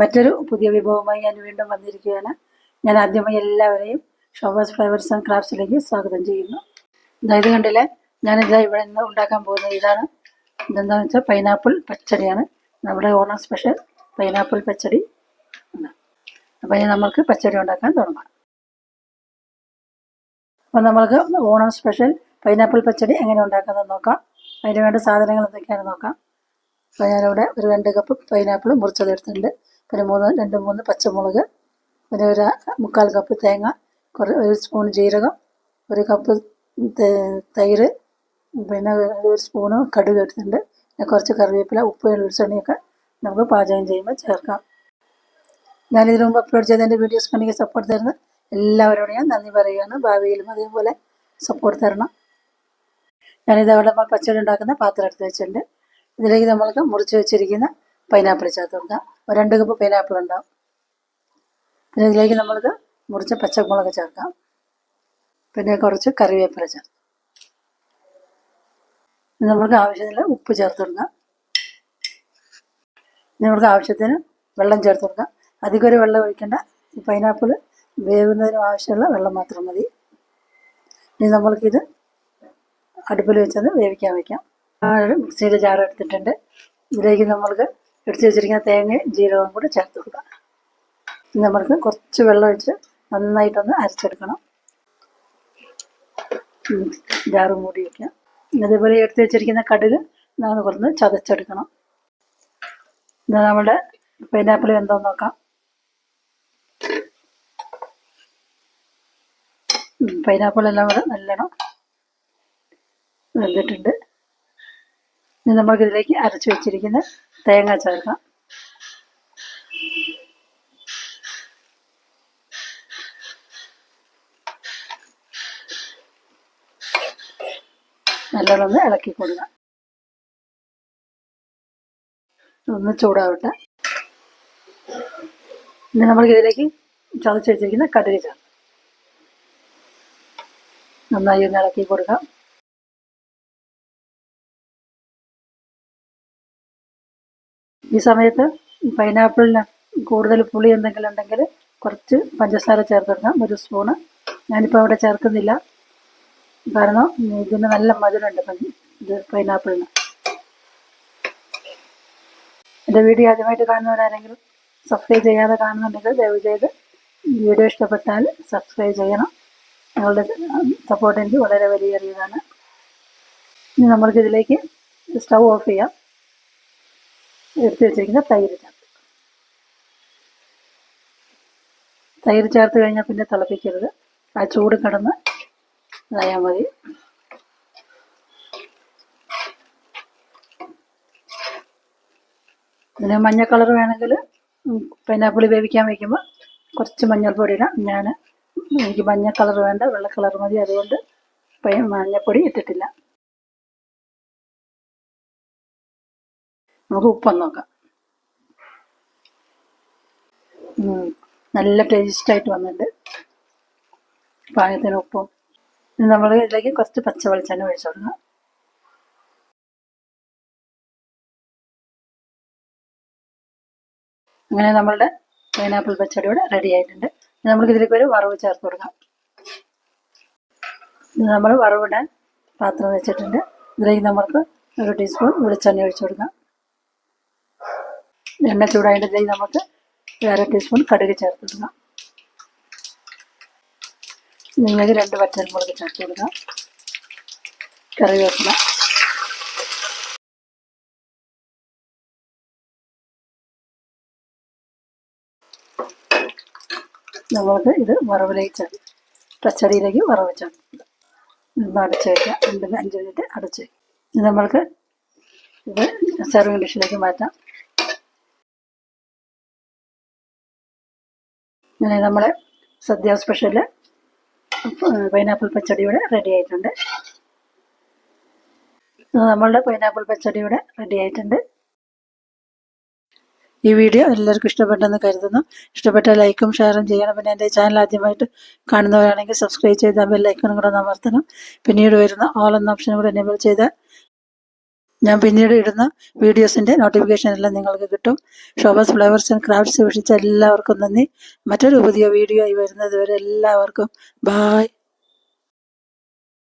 മറ്റൊരു പുതിയ വിഭവമായി ഞാൻ വീണ്ടും വന്നിരിക്കുകയാണ്. ഞാൻ ആദ്യമായി എല്ലാവരെയും ഷോബാസ് ഫ്ലവേഴ്സ് ആൻഡ് ക്രാഫ്റ്റ്സിലേക്ക് സ്വാഗതം ചെയ്യുന്നു. അതായത് കണ്ടില്ലേ? ഞാനിതാ ഇവിടെ നിന്ന് ഉണ്ടാക്കാൻ പോകുന്നത് ഇതാണ്. ഇതെന്താണെന്ന് വെച്ചാൽ പൈനാപ്പിൾ പച്ചടിയാണ്. നമ്മുടെ ഓണം സ്പെഷ്യൽ പൈനാപ്പിൾ പച്ചടി. അപ്പോൾ ഇനി നമ്മൾക്ക് പച്ചടി ഉണ്ടാക്കാൻ തുടങ്ങാം. അപ്പോൾ നമ്മൾക്ക് ഓണം സ്പെഷ്യൽ പൈനാപ്പിൾ പച്ചടി എങ്ങനെ ഉണ്ടാക്കുന്നത് നോക്കാം. അതിന് വേണ്ട സാധനങ്ങൾ എന്തൊക്കെയാണ് നോക്കാം. അപ്പോൾ ഞാനിവിടെ ഒരു രണ്ട് കപ്പ് പൈനാപ്പിൾ മുറിച്ചതെടുത്തിട്ടുണ്ട് പിന്നെ മൂന്ന് രണ്ട് മൂന്ന് പച്ചമുളക് പിന്നെ ഒരു മുക്കാൽ കപ്പ് തേങ്ങ കുറേ ഒരു സ്പൂൺ ജീരകം ഒരു കപ്പ് തൈര് പിന്നെ ഒരു സ്പൂണ് കടുക് എടുത്തിട്ടുണ്ട് പിന്നെ കുറച്ച് കറിവേപ്പില ഉപ്പ് വെളിച്ചെണ്ണയൊക്കെ നമുക്ക് പാചകം ചെയ്യുമ്പോൾ ചേർക്കാം. ഞാനിതിനു മുമ്പ് അപ്ലോഡ് ചെയ്ത എന്റെ വീഡിയോസ് എനിക്ക് സപ്പോർട്ട് തരുന്ന എല്ലാവരോടും ഞാൻ നന്ദി പറയുകയാണ്. ഭാവിയിലും അതേപോലെ സപ്പോർട്ട് തരണം. ഞാനിത് അവിടെ നമ്മൾ പച്ചടി ഉണ്ടാക്കുന്ന പാത്രം എടുത്ത് വെച്ചിട്ടുണ്ട്. ഇതിലേക്ക് നമ്മൾക്ക് മുറിച്ച് വെച്ചിരിക്കുന്ന പൈനാപ്പിൾ ചേർത്ത് കൊടുക്കാം. ഒരു രണ്ട് കപ്പ് പൈനാപ്പിൾ ഉണ്ടാവും. പിന്നെ ഇതിലേക്ക് നമ്മൾക്ക് മുറിച്ച പച്ചമുളക് ചേർക്കാം. പിന്നെ കുറച്ച് കറിവേപ്പില ചേർക്കാം. നമ്മൾക്ക് ആവശ്യത്തിന് ഉപ്പ് ചേർത്ത് കൊടുക്കാം. നമ്മൾക്ക് ആവശ്യത്തിന് വെള്ളം ചേർത്ത് കൊടുക്കാം. അധികം ഒരു വെള്ളം ഒഴിക്കേണ്ട. ഈ പൈനാപ്പിൾ വേവുന്നതിനും ആവശ്യമുള്ള വെള്ളം മാത്രം മതി. ഇനി നമ്മൾക്കിത് അടുപ്പിൽ വെച്ചത് വേവിക്കാൻ വയ്ക്കാം മിക്സിയുടെ ജാർ എടുത്തിട്ടുണ്ട്. ഇതിലേക്ക് നമ്മൾക്ക് എടുത്ത് വെച്ചിരിക്കുന്ന തേങ്ങയും ജീരകവും കൂടി ചേർത്ത് കൊടുക്കുക. ഇനി നമ്മൾക്ക് കുറച്ച് വെള്ളം ഒഴിച്ച് നന്നായിട്ടൊന്ന് അരച്ചെടുക്കണം. ജാറും മൂടി വയ്ക്കാം അതേപോലെ എടുത്ത് വെച്ചിരിക്കുന്ന കടുക് നമ്മൾ കുറച്ച് ചതച്ചെടുക്കണം. ഇത് നമ്മുടെ പൈനാപ്പിൾ എന്തോന്ന് നോക്കാം. പൈനാപ്പിൾ എല്ലാം കൂടെ നല്ലോണം വെന്തിട്ടുണ്ട്. ഇനി നമ്മൾക്ക് ഇതിലേക്ക് അരച്ച് വെച്ചിരിക്കുന്ന തേങ്ങ ചേർക്കാം നല്ലോണം ഇളക്കി കൊടുക്കാം. ഒന്ന് ചൂടാവട്ടെ. ഇനി നമുക്ക് ഇതിലേക്ക് ചതച്ച് വെച്ചിരിക്കുന്ന കടുക് ചേർക്കാം. നന്നായി ഒന്ന് ഇളക്കി കൊടുക്കാം. ഈ സമയത്ത് പൈനാപ്പിളിന് കൂടുതൽ പുളി എന്തെങ്കിലും ഉണ്ടെങ്കിൽ കുറച്ച് പഞ്ചസാര ചേർത്തെടുക്കാം. ഒരു സ്പൂണ് ഞാനിപ്പോൾ അവിടെ ചേർക്കുന്നില്ല. കാരണം ഇതിന് നല്ല മധുരമുണ്ട് ഇത് പൈനാപ്പിളിന് എന്റെ വീഡിയോ ആദ്യമായിട്ട് കാണുന്നവരാരെങ്കിലും സബ്സ്ക്രൈബ് ചെയ്യാതെ കാണുന്നുണ്ടെങ്കിൽ ദയവ് ചെയ്ത് വീഡിയോ ഇഷ്ടപ്പെട്ടാൽ സബ്സ്ക്രൈബ് ചെയ്യണം. നിങ്ങളുടെ സപ്പോർട്ട് എനിക്ക് വളരെ വലിയേറിയതാണ്. ഇനി നമ്മൾക്ക് ഇതിലേക്ക് സ്റ്റൗ ഓഫ് ചെയ്യാം. എടുത്ത് വെച്ചിരിക്കുന്ന തൈര് ചേർത്ത് തൈര് ചേർത്ത് കഴിഞ്ഞാൽ പിന്നെ തിളപ്പിക്കരുത്. ആ ചൂട് കിടന്ന് ഇതായാൽ മതി. ഇതിന് മഞ്ഞ കളർ വേണമെങ്കിൽ പൈനാപ്പിൾ വേവിക്കാൻ വയ്ക്കുമ്പോൾ കുറച്ച് മഞ്ഞൾപ്പൊടി ഇടാം. ഞാൻ എനിക്ക് മഞ്ഞ കളർ വേണ്ട വെള്ള കളർ മതി. അതുകൊണ്ട് മഞ്ഞൾപ്പൊടി ഇട്ടിട്ടില്ല. നമുക്ക് ഉപ്പൊന്ന് നോക്കാം. ഉം, നല്ല ടേസ്റ്റായിട്ട് വന്നിട്ടുണ്ട്. പാകത്തിന് ഉപ്പും. നമ്മൾ ഇതിലേക്ക് കുറച്ച് പച്ച വെളിച്ചെണ്ണ ഒഴിച്ചു കൊടുക്കാം. അങ്ങനെ നമ്മളുടെ പൈനാപ്പിൾ പച്ചടി റെഡി ആയിട്ടുണ്ട്. നമുക്ക് ഇതിലേക്ക് ഒരു വറവ് ചേർത്ത് കൊടുക്കാം. നമ്മൾ വറവിടാൻ പാത്രം വെച്ചിട്ടുണ്ട്. ഇതിലേക്ക് നമുക്ക് ഒരു ടീസ്പൂൺ വെളിച്ചെണ്ണ ഒഴിച്ചു കൊടുക്കാം. എണ്ണ ചൂടായതിലേക്ക് നമുക്ക് അര ടീസ്പൂൺ കടുക് ചേർത്ത് കൊടുക്കാം നിങ്ങൾക്ക് രണ്ട് പച്ചമുളക് ചേർത്ത് കൊടുക്കാം കറിവേപ്പില. നമ്മൾക്ക് ഇത് വറവിലേക്ക് ചേർത്ത് പച്ചടിയിലേക്ക് വറവ് ചേർത്ത് നമ്മൾ അടച്ച് വയ്ക്കാം രണ്ട് അഞ്ച് മിനിറ്റ് അടച്ച് വയ്ക്കാം ഇത് നമ്മൾക്ക് ഇത് സെർവിംഗ് ഡിഷിലേക്ക് മാറ്റാം. അങ്ങനെ നമ്മുടെ sadya special pineapple pachadi ready ആയിട്ടുണ്ട്. നമ്മളുടെ പൈനാപ്പിൾ പച്ചടി റെഡി ആയിട്ടുണ്ട്. ഈ വീഡിയോ എല്ലാവർക്കും ഇഷ്ടപ്പെട്ടെന്ന് കരുതുന്നു. ഇഷ്ടപ്പെട്ട ലൈക്കും ഷെയറും ചെയ്യണം. പിന്നെ എന്റെ ചാനൽ ആദ്യമായിട്ട് കാണുന്നവരാണെങ്കിൽ സബ്സ്ക്രൈബ് ചെയ്താൽ ബെല്ലൈക്കണും കൂടെ അമർത്തണം. പിന്നീട് വരുന്ന ഓൾ എന്ന ഓപ്ഷനും കൂടെ എനേബിൾ ചെയ്താൽ ഞാൻ പിന്നീട് ഇടുന്ന വീഡിയോസിന്റെ നോട്ടിഫിക്കേഷൻ എല്ലാം നിങ്ങൾക്ക് കിട്ടും. ഷോബാസ് ഫ്ലവേഴ്സ് ആൻഡ് ക്രാഫ്റ്റ്സ് വീക്ഷിച്ച എല്ലാവർക്കും നന്ദി. മറ്റൊരു പുതിയ വീഡിയോ ആയി വരുന്നത് വരെ എല്ലാവർക്കും ബായ്